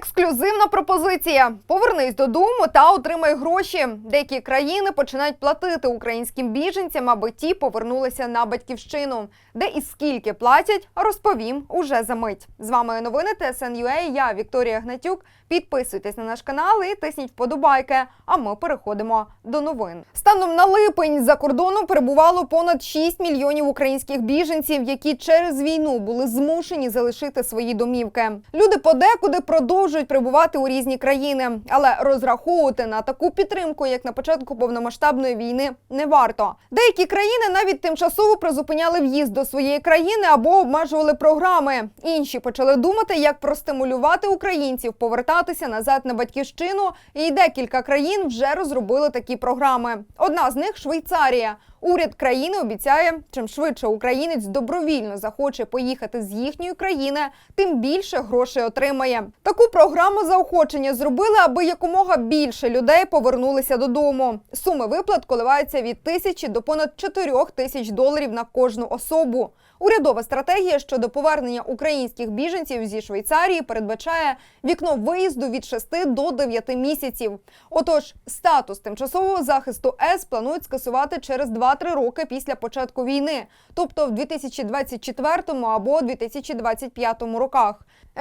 Ексклюзивна пропозиція: повернись додому та отримай гроші. Деякі країни починають платити українським біженцям, аби ті повернулися на батьківщину. Де і скільки платять, розповім уже за мить. З вами новини ТСН.UA, Я Вікторія Гнатюк. Підписуйтесь на наш канал і тисніть вподобайки. А ми переходимо до новин. Станом на липень за кордоном перебувало понад 6 мільйонів українських біженців, які через війну були змушені залишити свої домівки. Люди подекуди продовжують прибувати у різні країни, але розраховувати на таку підтримку, як на початку повномасштабної війни, не варто. Деякі країни навіть тимчасово призупиняли в'їзд до своєї країни або обмежували програми. Інші почали думати, як простимулювати українців повертатися назад на батьківщину. І декілька країн вже розробили такі програми. Одна з них Швейцарія. Уряд країни обіцяє, чим швидше українець добровільно захоче поїхати з їхньої країни, тим більше грошей отримає. Таку програму заохочення зробили, аби якомога більше людей повернулися додому. Суми виплат коливаються від тисячі до понад 4 тисяч доларів на кожну особу. Урядова стратегія щодо повернення українських біженців зі Швейцарії передбачає вікно виїзду від 6 до 9 місяців. Отож, статус тимчасового захисту С планують скасувати через 2-3 роки після початку війни, тобто в 2024 або 2025 роках.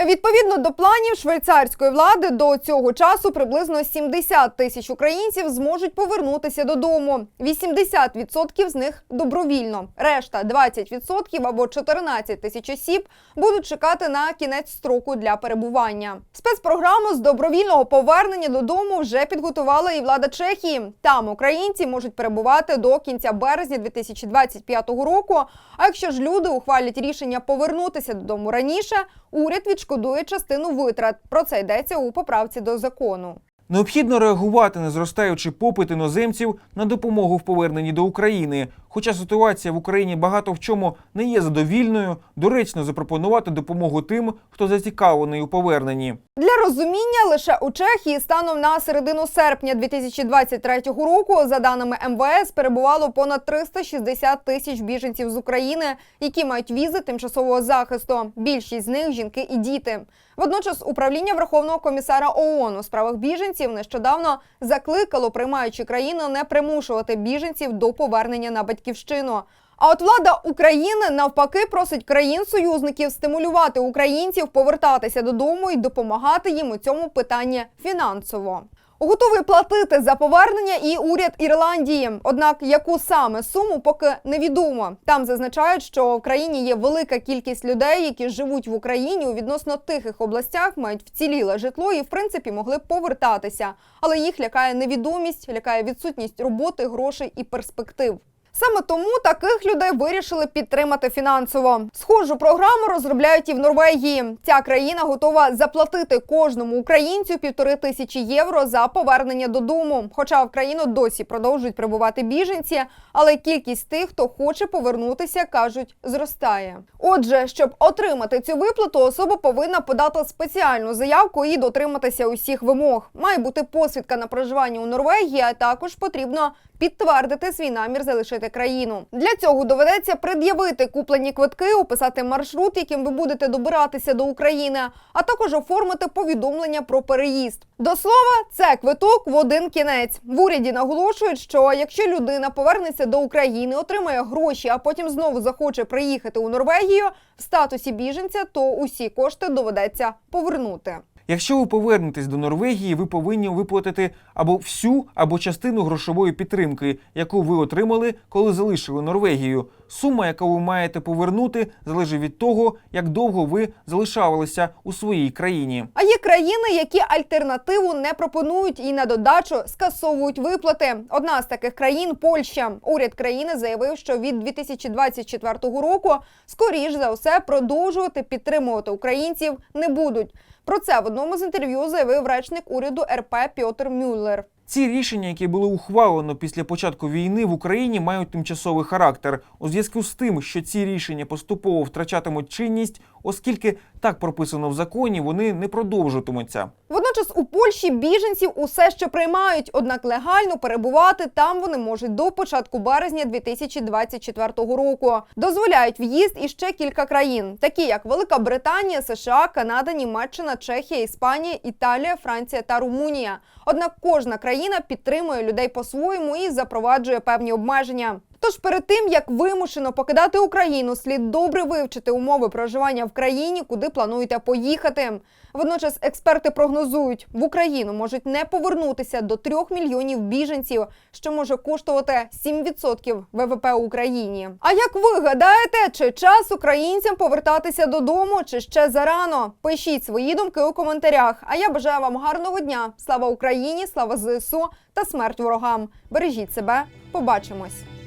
Відповідно до планів швейцарської влади, до цього часу приблизно 70 тисяч українців зможуть повернутися додому. 80% з них добровільно. Решта 20% або 14 тисяч осіб будуть чекати на кінець строку для перебування. Спецпрограму з добровільного повернення додому вже підготувала і влада Чехії. Там українці можуть перебувати до кінця березня 2025 року. А якщо ж люди ухвалять рішення повернутися додому раніше, уряд відшкодує частину витрат. Про це йдеться у поправці до закону. Необхідно реагувати на зростаючий попит іноземців на допомогу в поверненні до України. Хоча ситуація в Україні багато в чому не є задовільною, доречно запропонувати допомогу тим, хто зацікавлений у поверненні. Для розуміння лише у Чехії станом на середину серпня 2023 року, за даними МВС, перебувало понад 360 тисяч біженців з України, які мають візи тимчасового захисту. Більшість з них жінки і діти. Водночас управління Верховного комісара ООН у справах біженців нещодавно закликало приймаючі країни не примушувати біженців до повернення на батьківщину. А от влада України навпаки просить країн-союзників стимулювати українців повертатися додому і допомагати їм у цьому питанні фінансово. Готовий платити за повернення і уряд Ірландії. Однак яку саме суму поки невідомо. Там зазначають, що в країні є велика кількість людей, які живуть в Україні у відносно тихих областях, мають вціліле житло і в принципі могли б повертатися. Але їх лякає невідомість, лякає відсутність роботи, грошей і перспектив. Саме тому таких людей вирішили підтримати фінансово. Схожу програму розробляють і в Норвегії. Ця країна готова заплатити кожному українцю півтори тисячі євро за повернення додому. Хоча в країну досі продовжують прибувати біженці, але кількість тих, хто хоче повернутися, кажуть, зростає. Отже, щоб отримати цю виплату, особа повинна подати спеціальну заявку і дотриматися усіх вимог. Має бути посвідка на проживання у Норвегії, а також потрібно підтвердити свій намір залишити країну. Для цього доведеться пред'явити куплені квитки, описати маршрут, яким ви будете добиратися до України, а також оформити повідомлення про переїзд. До слова, це квиток в один кінець. В уряді наголошують, що якщо людина повернеться до України, отримає гроші, а потім знову захоче приїхати у Норвегію в статусі біженця, то усі кошти доведеться повернути. Якщо ви повернетесь до Норвегії, ви повинні виплатити або всю, або частину грошової підтримки, яку ви отримали, коли залишили Норвегію. Сума, яку ви маєте повернути, залежить від того, як довго ви залишалися у своїй країні. А є країни, які альтернативу не пропонують і на додачу скасовують виплати. Одна з таких країн Польща. Уряд країни заявив, що від 2024 року скоріш за все продовжувати підтримувати українців не будуть. Про це в одному з інтерв'ю заявив речник уряду РП Пьотр Мюллер. Ці рішення, які були ухвалено після початку війни в Україні, мають тимчасовий характер. У зв'язку з тим, що ці рішення поступово втрачатимуть чинність, оскільки так прописано в законі, вони не продовжуватимуться. Водночас у Польщі біженців усе ще приймають, однак легально перебувати там вони можуть до початку березня 2024 року. Дозволяють в'їзд іще кілька країн, такі як Велика Британія, США, Канада, Німеччина, Чехія, Іспанія, Італія, Франція та Румунія. Однак кожна країна підтримує людей по-своєму і запроваджує певні обмеження. Тож перед тим як вимушено покидати Україну, слід добре вивчити умови проживання в країні, куди плануєте поїхати. Водночас експерти прогнозують, в Україну можуть не повернутися до 3 мільйонів біженців, що може коштувати 7% ВВП Україні. А як ви гадаєте, чи час українцям повертатися додому, чи ще зарано? Пишіть свої думки у коментарях. А я бажаю вам гарного дня. Слава Україні, слава ЗСУ та смерть ворогам. Бережіть себе. Побачимось.